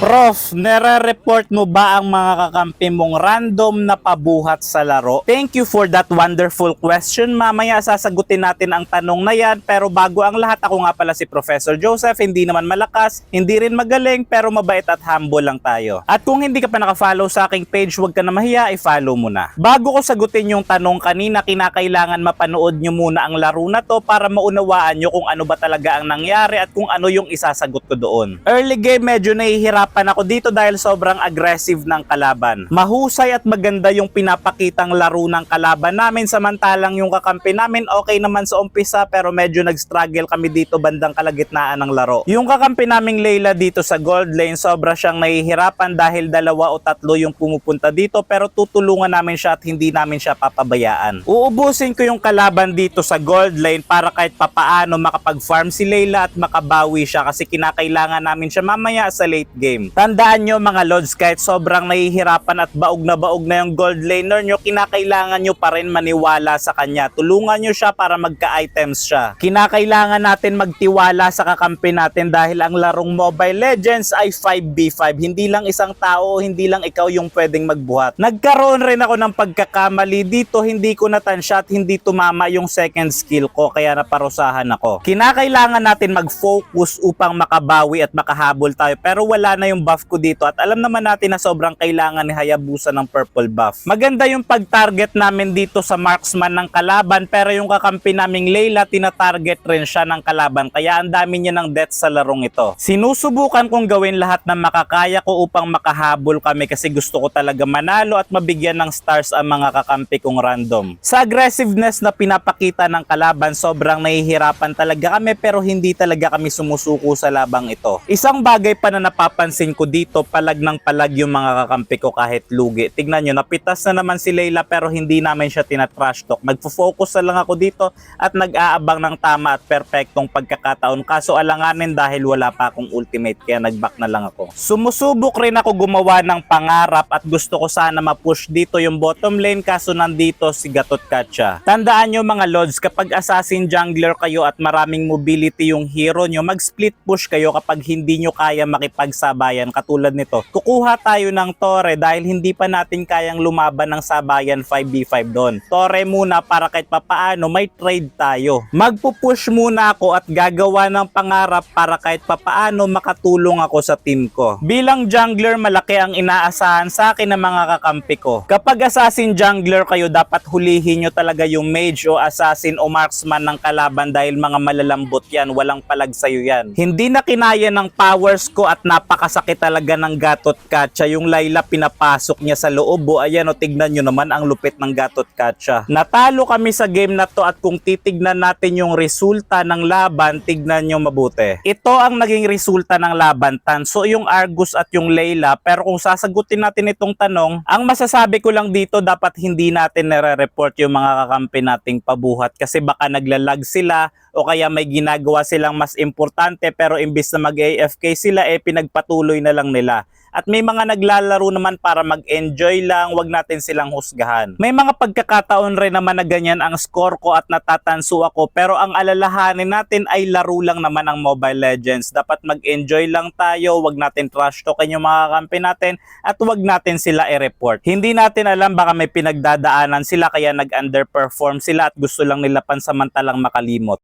Prof, nare-report mo ba ang mga kakampi mong random na pabuhat sa laro? Thank you for that wonderful question. Mamaya sasagutin natin ang tanong na yan. Pero bago ang lahat, ako nga pala si Professor Joseph. Hindi naman malakas, hindi rin magaling, pero mabait at humble lang tayo. At kung hindi ka pa nakafollow sa aking page, huwag ka na mahiya, i-follow mo na. Bago ko sagutin yung tanong kanina, kinakailangan mapanood nyo muna ang laro na to para maunawaan nyo kung ano ba talaga ang nangyari at kung ano yung isasagot ko doon. Early game, medyo nahihirapan ako dito dahil sobrang aggressive ng kalaban. Mahusay at maganda yung pinapakitang laro ng kalaban namin samantalang yung kakampi namin okay naman sa umpisa pero medyo nag-struggle kami dito bandang kalagitnaan ng laro. Yung kakampi naming Layla dito sa gold lane sobra siyang nahihirapan dahil dalawa o tatlo yung pumupunta dito pero tutulungan namin siya at hindi namin siya papabayaan. Uubusin ko yung kalaban dito sa gold lane para kahit papaano makapag-farm si Layla at makabawi siya kasi kinakailangan namin siya mamaya sa late game. Tandaan nyo mga lords kahit sobrang nahihirapan at baog na baog na yung gold laner nyo, kinakailangan nyo pa rin maniwala sa kanya. Tulungan nyo siya para magka-items siya. Kinakailangan natin magtiwala sa kakampi natin dahil ang larong Mobile Legends ay 5v5. Hindi lang isang tao, hindi lang ikaw yung pwedeng magbuhat. Nagkaroon rin ako ng pagkakamali dito, hindi ko natansya at hindi tumama yung second skill ko kaya naparusahan ako. Kinakailangan natin mag-focus upang makabawi at makahabol tayo pero wala na yung buff ko dito at alam naman natin na sobrang kailangan ni Hayabusa ng purple buff. Maganda yung pag-target namin dito sa marksman ng kalaban pero yung kakampi naming Layla tina-target rin siya ng kalaban kaya ang dami niya ng death sa larong ito. Sinusubukan kong gawin lahat ng makakaya ko upang makahabol kami kasi gusto ko talaga manalo at mabigyan ng stars ang mga kakampi kong random. Sa aggressiveness na pinapakita ng kalaban sobrang nahihirapan talaga kami pero hindi talaga kami sumusuko sa labang ito. Isang bagay pa na napapansin ko dito palag ng palag yung mga kakampi ko kahit lugi. Tignan nyo, napitas na naman si Layla pero hindi namin siya tinatrash talk. Nagfo-focus na lang ako dito at nag-aabang ng tama at perpektong pagkakataon. Kaso alanganin dahil wala pa akong ultimate kaya nag-back na lang ako. Sumusubok rin ako gumawa ng pangarap at gusto ko sana ma-push dito yung bottom lane kaso nandito si Gatot Kacha. Tandaan nyo mga lords, kapag assassin jungler kayo at maraming mobility yung hero nyo, mag-split push kayo kapag hindi nyo kaya makipagsabayan katulad nito. Kukuha tayo ng Torre dahil hindi pa natin kayang lumaban ng sabayan 5v5 doon. Torre muna para kahit papaano may trade tayo. Magpupush muna ako at gagawa ng pangarap para kahit papaano makatulong ako sa team ko. Bilang jungler, malaki ang inaasahan sa akin ng mga kakampi ko. Kapag assassin jungler kayo, dapat hulihin nyo talaga yung mage o assassin o marksman ng kalaban dahil mga malalambot yan, walang palag sa'yo yan. Hindi na kinaya ng powers ko at napakasakit talaga ng gatot katsa. Yung Layla pinapasok niya sa loob. O ayan o, tignan nyo naman ang lupit ng gatot katsa. Natalo kami sa game na to at kung titignan natin yung resulta ng laban, tignan nyo mabuti. Ito ang naging resulta ng laban, Tanso yung Argus at yung Layla. Pero kung sasagutin natin itong tanong, ang masasabi ko lang dito, dapat hindi natin nare-report yung mga kakampi nating pabuhat kasi baka naglalag sila o kaya may ginagawa silang mas importante pero imbis na mag-AFK sila eh pinagpatuloy na lang nila. At may mga naglalaro naman para mag-enjoy lang, wag natin silang husgahan. May mga pagkakataon rin naman na ganyan ang score ko at natatanso ako pero ang alalahanin natin ay laro lang naman ang Mobile Legends. Dapat mag-enjoy lang tayo, wag natin trash talkin yung mga kampi natin at wag natin sila i-report. Hindi natin alam baka may pinagdadaanan sila kaya nag-underperform sila at gusto lang nila pansamantalang makalimot.